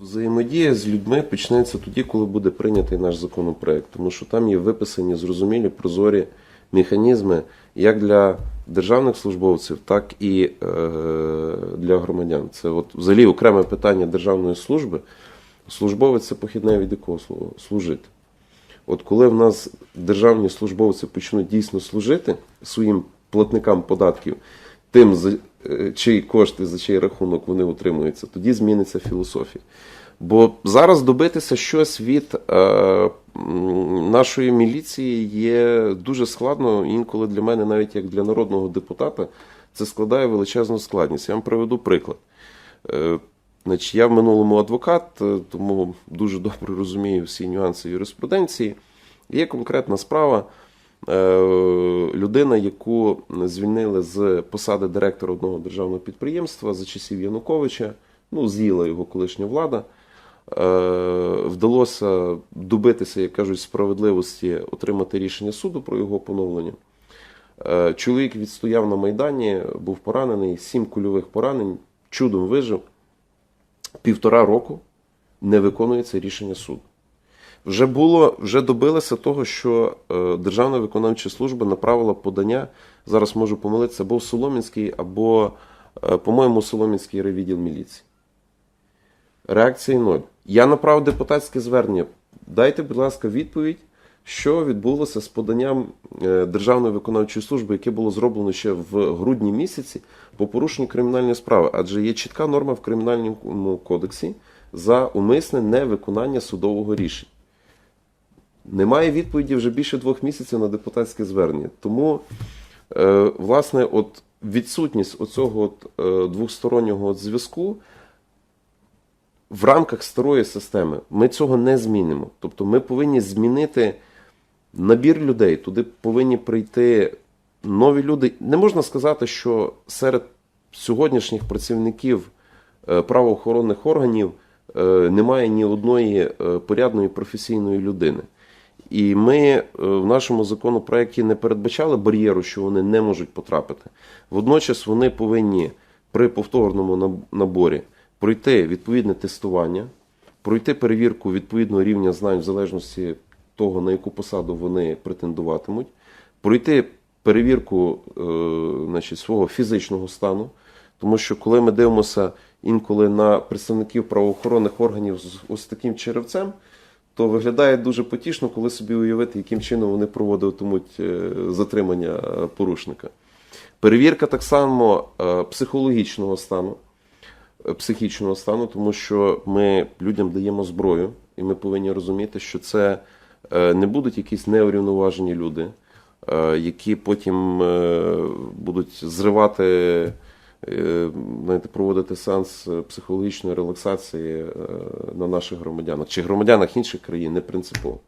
Взаємодія з людьми почнеться тоді, коли буде прийнятий наш законопроект, тому що там є виписані зрозумілі прозорі механізми як для державних службовців, так і е, для громадян. Це от взагалі окреме питання державної служби. Службовець це похідне від якого служити. От коли в нас державні службовці почнуть дійсно служити своїм платникам податків, тим, чиї кошти, за чий рахунок вони утримуються, тоді зміниться філософія. Бо зараз добитися щось від е, нашої міліції є дуже складно, інколи для мене, навіть як для народного депутата, це складає величезну складність. Я вам приведу приклад. Е, Значить, я в минулому адвокат, е, тому дуже добре розумію всі нюанси юриспруденції. Є конкретна справа. Е, Людина, яку звільнили з посади директора одного державного підприємства за часів Януковича, ну, з'їла його колишня влада. Е, Вдалося добитися, як кажуть, справедливості, отримати рішення суду про його поновлення. Е, Чоловік відстояв на Майдані, був поранений, сім кульових поранень, чудом вижив півтора року не виконується рішення суду. Вже було, вже добилося того, що е, Державна виконавча служба направила подання. Зараз можу помилитися, або в Соломінський, або, е, по-моєму, Соломінський райвідділ міліції. Реакції ноль. Я направив депутатське звернення. Дайте, будь ласка, відповідь, що відбулося з поданням е, Державної виконавчої служби, яке було зроблено ще в грудні місяці по порушенню кримінальної справи. Адже є чітка норма в кримінальному кодексі за умисне невиконання судового рішення. Немає відповіді вже більше двох місяців на депутатське звернення. Тому, е, власне, от відсутність оцього от, е, двостороннього зв'язку в рамках старої системи ми цього не змінимо. Тобто ми повинні змінити набір людей, туди повинні прийти нові люди. Не можна сказати, що серед сьогоднішніх працівників е, правоохоронних органів е, немає ні одної е, порядної професійної людини. І ми е, в нашому законопроекті не передбачали бар'єру, що вони не можуть потрапити. Водночас вони повинні при повторному наборі пройти відповідне тестування, пройти перевірку відповідного рівня знань в залежності того, на яку посаду вони претендуватимуть, пройти перевірку е, значить, свого фізичного стану. Тому що коли ми дивимося інколи на представників правоохоронних органів з ось таким черевцем, то виглядає дуже потішно, коли собі уявити, яким чином вони проводитимуть е, затримання е, порушника. Перевірка так само е, психологічного стану, психічного стану, тому що ми людям даємо зброю, і ми повинні розуміти, що це не будуть якісь неурівноважені люди, які потім будуть зривати, знаєте, проводити сеанс е, психологічної релаксації е, на наших громадянах чи громадянах інших країн, не принципово.